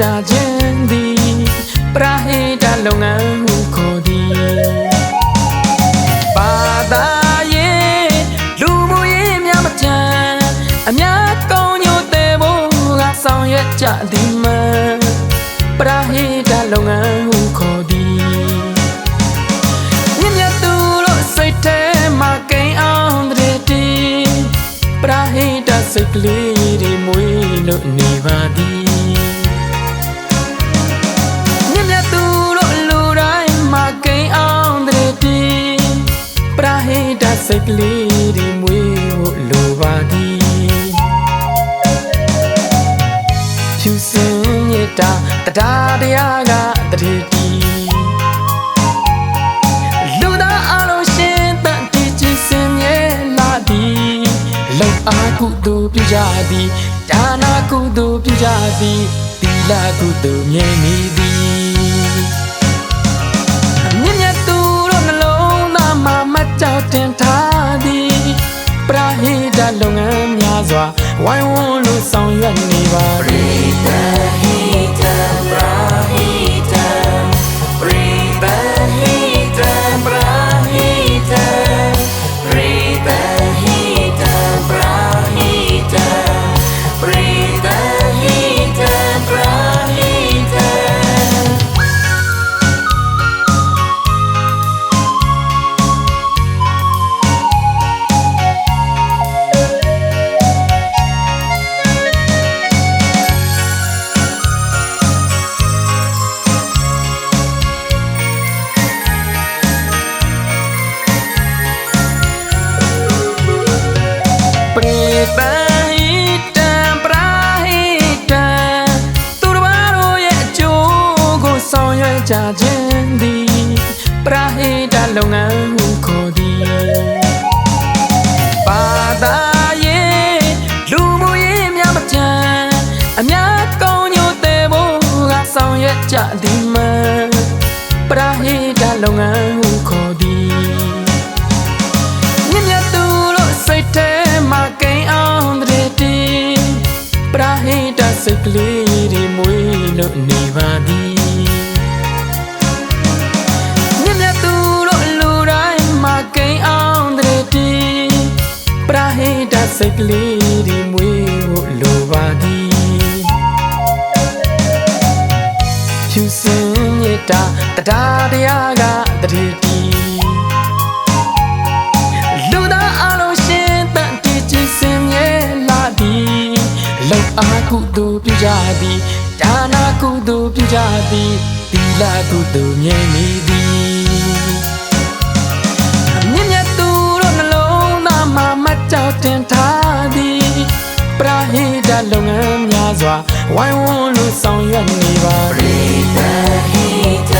ကြခြင်းသည်ပရဟိတလုပ်ငန်းဟုခေါ်သည်ဘာသာရေးလူမှုရေးများမချမ်းအများကောင်းညိုတဲ့ဘုရားဆောင်ရွက်ကြသည်မှပရဟိတလုပ်ငန်းဟုခေါ်သည် ကလေးတွေမွေးလို့နေပါသည်မြတ်မြတ်သူတို့လူတိုင်းမှာကိန်းအောင်တဲ့တီပရာဟိတစိတ်ကလေးတွေမွေးဖို့လိုပါသည်ဖြူစင်မြတ်တာတရားတရားက က်အားကုသိုလ်ပြုကြသည်ဒါနာကုသိုလ်ပြုကြသည်သီလကုသိုလ်မြဲနေသည်မြင့်မြတ်သူတို့နှလုံးသားမှာမကြောက်တင်ထားသည်ပရာဟိတလုပ်ငန်းများစွာဝိုင်းဝန်းလို့ဆောင်ရွက်နေပါပရိသဟိတ ကျိုးကိုဆောင်ရွက်ကြခြင်းသည်ပရာဟိတလုပ်ငန်းဟုခေါ်သည်ဘာသာရေးလူမှုရေးများမချမ်းအများကောင်းညို့တဲ့ဘို့ကဆောင်ရွက်ကြသည်မပရာဟိတလုပ်ငန်းဟုခေါ်သည် တစိတ်ကလေးတွေမွေးလို့နေပါသည်မြတ်မြတ်သူတို့လူတိုင်းမှာကိန်းအောင်တဲ့တီပရာဟိတစိတ်ကလေးတွေမွေးဖို့လိုပါသည်ဖြူစင်မြတ်တာတရားတရားကတရေတီ အာကုသို့ပြုကြသည်ဒါနာကုသို့ပြုကြသည်သီလကုသို့မြင်မိသည်အမြင့်မြတ်သူတို့နှလုံးသားမှာမကြောက်တင်ထားသည်ပရာဟိတလုပ်ငန်းများစွာဝိုင်းဝန်းလို့ဆောင်ရွက်နေပါပရိသဟိတ